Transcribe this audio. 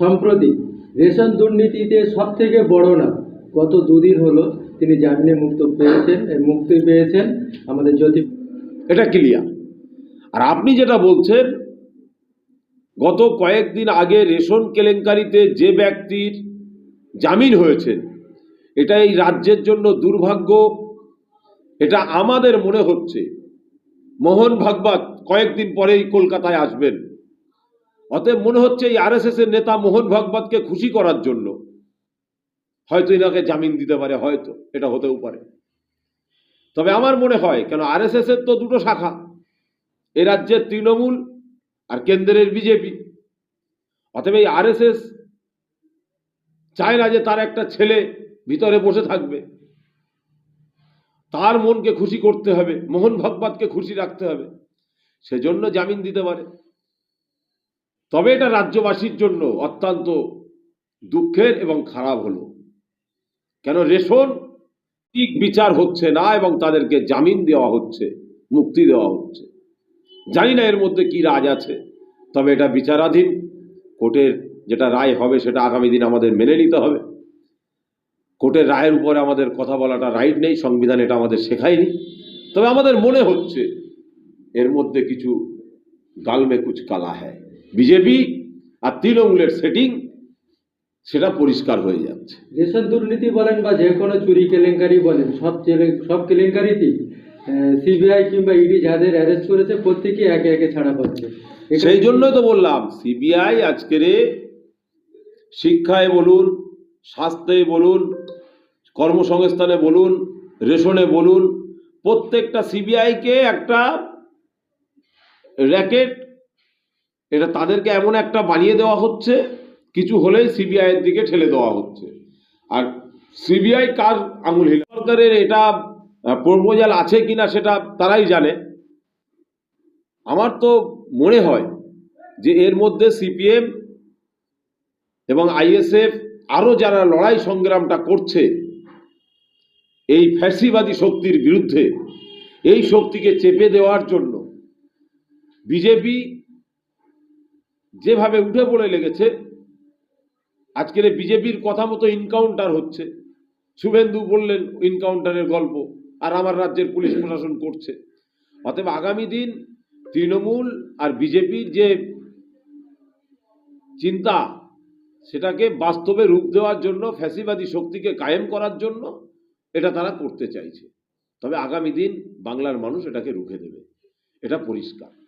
সম্প্রতি রেশন দুর্নীতিতে সব থেকে বড় না গত দুদিন হলো তিনি জামিনে মুক্ত পেয়েছেন মুক্তি পেয়েছেন আমাদের জ্যোতি এটা ক্লিয়ার আর আপনি যেটা বলছেন, গত কয়েকদিন আগে রেশন কেলেঙ্কারিতে যে ব্যক্তির জামিন হয়েছে, এটা এই রাজ্যের জন্য দুর্ভাগ্য, এটা আমাদের মনে হচ্ছে। মোহন ভাগবত কয়েকদিন পরেই কলকাতায় আসবেন। অতএব মনে হচ্ছে এই আরএসএস এর নেতা মোহন ভাগবতকে খুশি করার জন্য। হয়তো এনাকে জামিন দিতে পারে, হয়তো, এটা হতেও পারে। তবে আমার মনে হয়, কেন আরএসএস এর তো দুটো শাখা, এ রাজ্যের তৃণমূল আর কেন্দ্রের বিজেপি। অতএব এই আরএসএস চায় না যে তার একটা ছেলে ভিতরে বসে থাকবে। তার মনকে খুশি করতে হবে, মোহন ভগবতকে খুশি রাখতে হবে। সেজন্য জামিন দিতে পারে। তবে এটা রাজ্যবাসীর জন্য অত্যন্ত দুঃখের এবং খারাপ হলো। কেন রেশন ঠিক বিচার হচ্ছে না এবং তাদেরকে জামিন দেওয়া হচ্ছে, মুক্তি দেওয়া হচ্ছে। জানি না এর মধ্যে কি রাজ আছে, তবে এটা বিচারাধীন। কোর্টের যেটা রায় হবে সেটা আগামী দিন আমাদের মেনে নিতে হবে। কোর্টের রায়ের উপরে আমাদের কথা বলাটা রাইট নেই, সংবিধান এটা আমাদের শেখায়নি। তবে আমাদের মনে হচ্ছে এর মধ্যে কিছু গালমে কুচ কালা হ্যায় বিজেপি আর তৃণমূলের সেটিং সেটা পরিষ্কার হয়ে যাচ্ছে। রেশন দুর্নীতি বলেন বা যে কোনো চুরি কেলেঙ্কারি বলেন সব সব কেলেঙ্কারিতেই সিবিআই কিংবা ইডি যাদের অ্যারেস্ট করেছে প্রত্যেকে একে একে ছাড়া পাচ্ছে সেই জন্যই তো বললাম সিবিআই আজকের শিক্ষায় বলুন স্বাস্থ্যে বলুন কর্মসংস্থানে বলুন রেশনে বলুন প্রত্যেকটা সিবিআইকে একটা র্যাকেট এটা তাদেরকে এমন একটা বানিয়ে দেওয়া হচ্ছে, কিছু হলেই সিবিআইয়ের দিকে ঠেলে দেওয়া হচ্ছে। আর সিবিআই কার আঙুল? হিল সরকারের এটা প্রপোজাল আছে কিনা সেটা তারাই জানে। আমার তো মনে হয় যে এর মধ্যে সিপিএম এবং আইএসএফ আরও যারা লড়াই সংগ্রামটা করছে, এই ফ্যাসিবাদী শক্তির বিরুদ্ধে, এই শক্তিকে চেপে দেওয়ার জন্য, বিজেপি যেভাবে উঠে পড়ে লেগেছে, আজকের বিজেপির কথা মতো ইনকাউন্টার হচ্ছে। শুভেন্দু বললেন ইনকাউন্টারের গল্প আর আমার রাজ্যের পুলিশ প্রশাসন করছে। অতএব আগামী দিন তৃণমূল আর বিজেপির যে চিন্তা, সেটাকে বাস্তবে রূপ দেওয়ার জন্য, ফ্যাসিবাদী শক্তিকে কায়েম করার জন্য, এটা তারা করতে চাইছে। তবে আগামী দিন বাংলার মানুষ এটাকে রুখে দেবে। এটা পরিষ্কার।